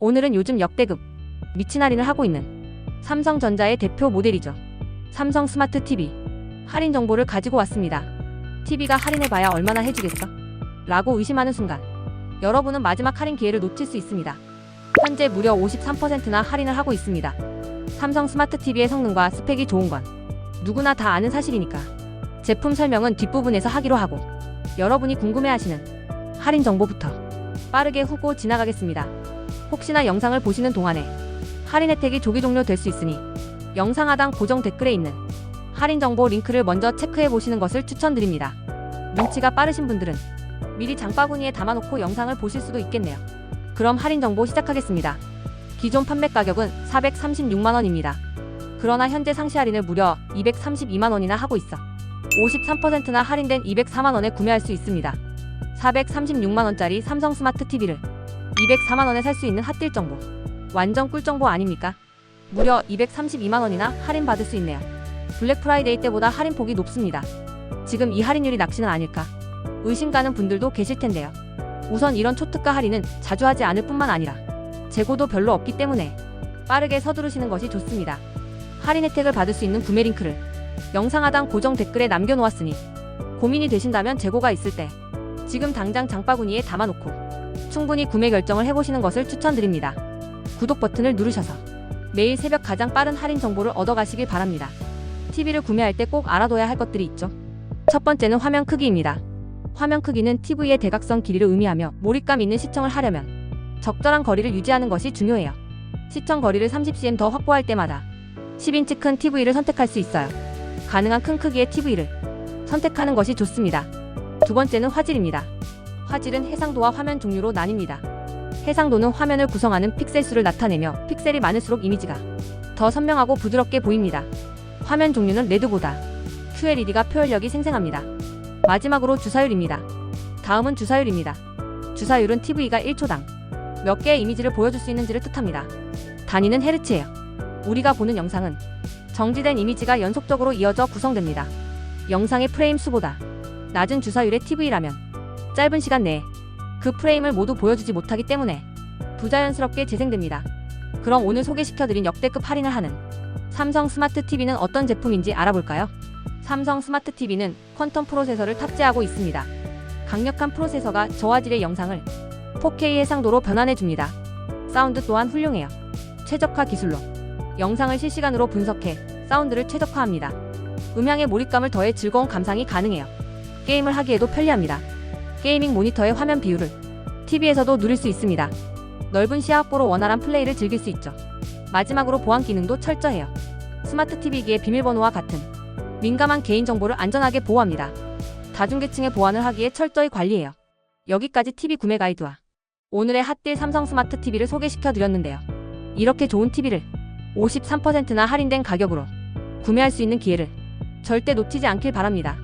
오늘은 요즘 역대급 미친 할인을 하고 있는 삼성전자의 대표 모델이죠. 삼성 스마트 TV 할인 정보를 가지고 왔습니다. TV가 할인해봐야 얼마나 해주겠어? 라고 의심하는 순간 여러분은 마지막 할인 기회를 놓칠 수 있습니다. 현재 무려 53%나 할인을 하고 있습니다. 삼성 스마트 TV의 성능과 스펙이 좋은 건 누구나 다 아는 사실이니까 제품 설명은 뒷부분에서 하기로 하고 여러분이 궁금해하시는 할인 정보부터 빠르게 후고 지나가겠습니다. 혹시나 영상을 보시는 동안에 할인 혜택이 조기 종료될 수 있으니 영상 하단 고정 댓글에 있는 할인 정보 링크를 먼저 체크해 보시는 것을 추천드립니다. 눈치가 빠르신 분들은 미리 장바구니에 담아놓고 영상을 보실 수도 있겠네요. 그럼 할인 정보 시작하겠습니다. 기존 판매 가격은 436만 원입니다. 그러나 현재 상시 할인을 무려 232만 원이나 하고 있어 53%나 할인된 204만 원에 구매할 수 있습니다. 436만 원짜리 삼성 스마트 TV를 204만 원에 살 수 있는 핫딜 정보. 완전 꿀 정보 아닙니까? 무려 232만 원이나 할인 받을 수 있네요. 블랙 프라이데이 때보다 할인 폭이 높습니다. 지금 이 할인율이 낚시는 아닐까? 의심 가는 분들도 계실 텐데요. 우선 이런 초특가 할인은 자주 하지 않을 뿐만 아니라 재고도 별로 없기 때문에 빠르게 서두르시는 것이 좋습니다. 할인 혜택을 받을 수 있는 구매 링크를 영상 하단 고정 댓글에 남겨놓았으니 고민이 되신다면 재고가 있을 때 지금 당장 장바구니에 담아놓고 충분히 구매 결정을 해보시는 것을 추천드립니다. 구독 버튼을 누르셔서 매일 새벽 가장 빠른 할인 정보를 얻어가시길 바랍니다. TV를 구매할 때 꼭 알아둬야 할 것들이 있죠. 첫 번째는 화면 크기입니다. 화면 크기는 TV의 대각선 길이를 의미하며 몰입감 있는 시청을 하려면 적절한 거리를 유지하는 것이 중요해요. 시청 거리를 30cm 더 확보할 때마다 10인치 큰 TV를 선택할 수 있어요. 가능한 큰 크기의 TV를 선택하는 것이 좋습니다. 두 번째는 화질입니다. 화질은 해상도와 화면 종류로 나뉩니다. 해상도는 화면을 구성하는 픽셀 수를 나타내며 픽셀이 많을수록 이미지가 더 선명하고 부드럽게 보입니다. 화면 종류는 레드보다 QLED가 표현력이 생생합니다. 마지막으로 주사율입니다. 다음은 주사율입니다. 주사율은 TV가 1초당 몇 개의 이미지를 보여줄 수 있는지를 뜻합니다. 단위는 헤르츠예요. 우리가 보는 영상은 정지된 이미지가 연속적으로 이어져 구성됩니다. 영상의 프레임 수보다 낮은 주사율의 TV라면 짧은 시간 내에 그 프레임을 모두 보여주지 못하기 때문에 부자연스럽게 재생됩니다. 그럼 오늘 소개시켜드린 역대급 할인을 하는 삼성 스마트 TV는 어떤 제품인지 알아볼까요? 삼성 스마트 TV는 퀀텀 프로세서를 탑재하고 있습니다. 강력한 프로세서가 저화질의 영상을 4K 해상도로 변환해줍니다. 사운드 또한 훌륭해요. 최적화 기술로 영상을 실시간으로 분석해 사운드를 최적화합니다. 음향의 몰입감을 더해 즐거운 감상이 가능해요. 게임을 하기에도 편리합니다. 게이밍 모니터의 화면 비율을 TV에서도 누릴 수 있습니다. 넓은 시야 확보로 원활한 플레이를 즐길 수 있죠. 마지막으로 보안 기능도 철저해요. 스마트 TV기의 비밀번호와 같은 민감한 개인정보를 안전하게 보호합니다. 다중계층의 보안을 하기에 철저히 관리해요. 여기까지 TV 구매 가이드와 오늘의 핫딜 삼성 스마트 TV를 소개시켜 드렸는데요. 이렇게 좋은 TV를 53%나 할인된 가격으로 구매할 수 있는 기회를 절대 놓치지 않길 바랍니다.